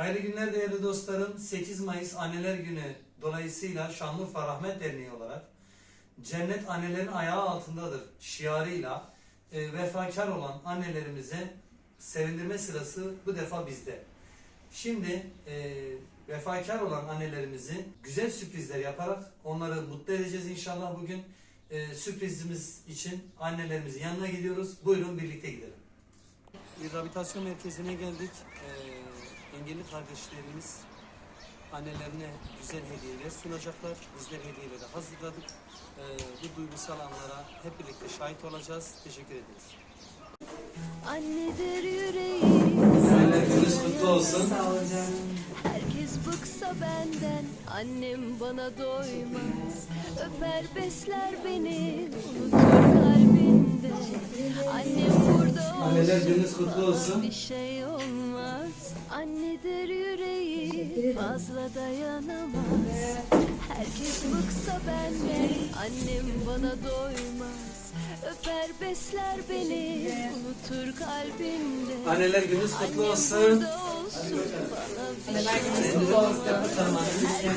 Hayırlı günler değerli dostlarım. 8 Mayıs Anneler Günü dolayısıyla Şanlıurfa Rahmet Derneği olarak Cennet annelerin ayağı altındadır şiarıyla e, vefakar olan annelerimize sevindirme sırası bu defa bizde. Şimdi e, vefakar olan annelerimizi güzel sürprizler yaparak onları mutlu edeceğiz inşallah bugün. E, sürprizimiz için annelerimizin yanına gidiyoruz. Buyurun birlikte gidelim. Rehabilitasyon merkezine geldik. Ee, engelli kardeşlerimiz annelerine güzel hediyeler sunacaklar. Bizler hediyeleri hazırladık. Ee, bu duygusal anlara hep birlikte şahit olacağız. Teşekkür ederiz. Annedir yüreğim Anneler gününüz kutlu olsun. Herkes bıksa benden Annem bana doymaz Öper besler beni Unutur kalbinde Annem burada olsun Anneler gününüz kutlu olsun. Bir şey olmaz Annedir yüreği Fazla dayanamaz. Herkes bıksa benden Annem bana doymaz. Öper besler beni Unutur kalbimde. Anneler gününüz kutlu olsun. Bir şey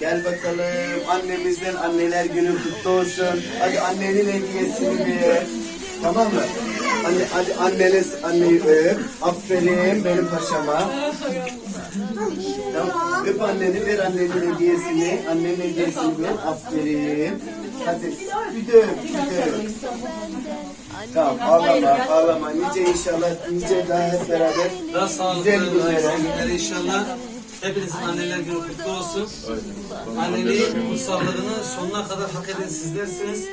Gel bakalım annemizden anneler günü kutlu olsun. Hadi annenin hediyesini ver. Tamam mı? Anne, hadi anneniz anneyi öp. Aferin benim paşama. Tamam. Öp anneni ver annenin hediyesini. Annenin hediyesini ver. Aferin. Hadi bir de öp, bir de öp. Tamam ağlama ağlama. Nice inşallah nice daha hep beraber Daha sağlıklı güzel günlere. günler inşallah. Hepinizin anneler günü kutlu olsun. Anneliğin kutsallığını sonuna kadar hak eden sizlersiniz.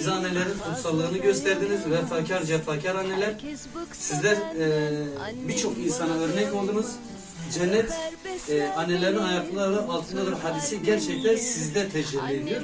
Bize annelerin kutsallığını gösterdiniz. Vefakar, cefakar anneler. Sizler e, birçok insana örnek oldunuz. Cennet e, annelerin ayakları altındadır hadisi gerçekten sizde tecelli ediyor.